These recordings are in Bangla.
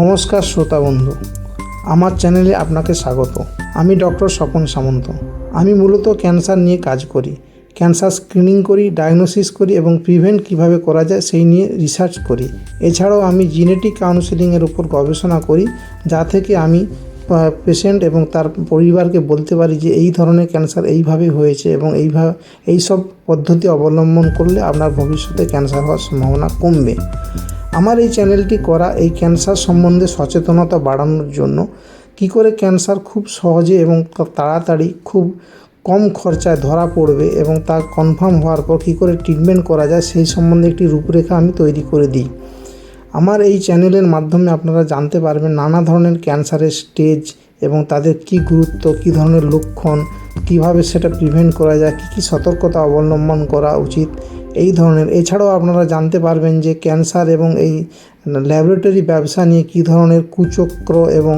নমস্কার শ্রোতা বন্ধু, আমার চ্যানেলে আপনাকে স্বাগত। আমি ডক্টর স্বপন সামন্ত। আমি মূলত ক্যান্সার নিয়ে কাজ করি। ক্যান্সার স্ক্রিনিং করি, ডায়াগনোসিস করি এবং প্রিভেন্ট কীভাবে করা যায় সেই নিয়ে রিসার্চ করি। এছাড়াও আমি জিনেটিক কাউন্সেলিংয়ের উপর গবেষণা করি, যা থেকে আমি পেশেন্ট এবং তার পরিবারকে বলতে পারি যে এই ধরনের ক্যান্সার এইভাবে হয়েছে এবং এইভাবে এই সব পদ্ধতি অবলম্বন করলে আপনার ভবিষ্যতে ক্যান্সার হওয়ার সম্ভাবনা কমবে। আমার এই চ্যানেলটি করা এই ক্যান্সার সম্বন্ধে সচেতনতা বাড়ানোর জন্য কি করে ক্যান্সার খুব সহজে এবং তাড়াতাড়ি খুব কম খরচায় ধরা পড়বে এবং তা কনফার্ম হওয়ার পর কী করে ট্রিটমেন্ট করা যায় সেই সম্বন্ধে একটি রূপরেখা আমি তৈরি করে দিই। আমার এই চ্যানেলের মাধ্যমে আপনারা জানতে পারবেন নানা ধরনের ক্যান্সারের স্টেজ এবং তাদের কি গুরুত্ব, কি ধরনের লক্ষণ, কীভাবে সেটা প্রিভেন্ট করা যায়, কী কী সতর্কতা অবলম্বন করা উচিত এই ধরনের। এছাড়াও আপনারা জানতে পারবেন যে ক্যান্সার এবং এই ল্যাবরেটরি ব্যবসা নিয়ে কী ধরনের কুচক্র এবং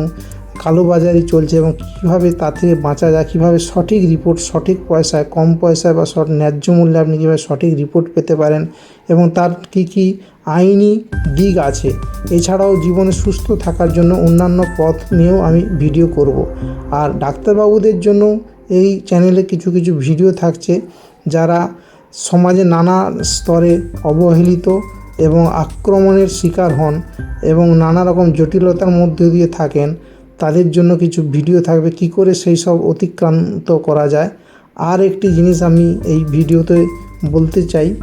কালোবাজারি চলছে এবং কীভাবে তা থেকে বাঁচা যায়, কীভাবে সঠিক রিপোর্ট, সঠিক পয়সায়, কম পয়সায় বা ন্যায্য মূল্যে আপনি কীভাবে সঠিক রিপোর্ট পেতে পারেন এবং তার কী কী আইনি দিক আছে। এছাড়াও জীবনে সুস্থ থাকার জন্য অন্যান্য পথ নিয়েও আমি ভিডিও করব। আর ডাক্তারবাবুদের জন্য এই চ্যানেলে কিছু কিছু ভিডিও থাকছে যারা সমাজে নানা স্তরে অবহেলিত এবং আক্রমণের শিকার হন এবং নানা রকম জটিলতার মধ্যে দিয়ে থাকেন। তাদের জন্য কিছু ভিডিও থাকবে। কি করে সেই সব অতিক্রান্ত করা যায়? আর একটি জিনিস আমি এই ভিডিওতে বলতে চাই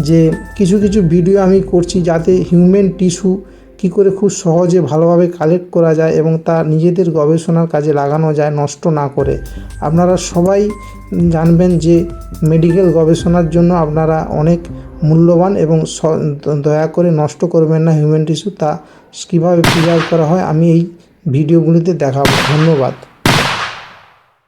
যে, কিছু কিছু ভিডিও আমি করছি যাতে হিউম্যান টিস্যু কী করে খুব সহজে ভালোভাবে কালেক্ট করা যায় এবং তা নিজেদের গবেষণার কাজে লাগানো যায় নষ্ট না করে। আপনারা সবাই জানবেন যে মেডিকেল গবেষণার জন্য আপনারা অনেক মূল্যবান এবং দয়া করে নষ্ট করবেন না হিউম্যান টিস্যু তা কীভাবে প্রিজার্ভ করা হয় আমি এই ভিডিওগুলিতে দেখাবো। ধন্যবাদ।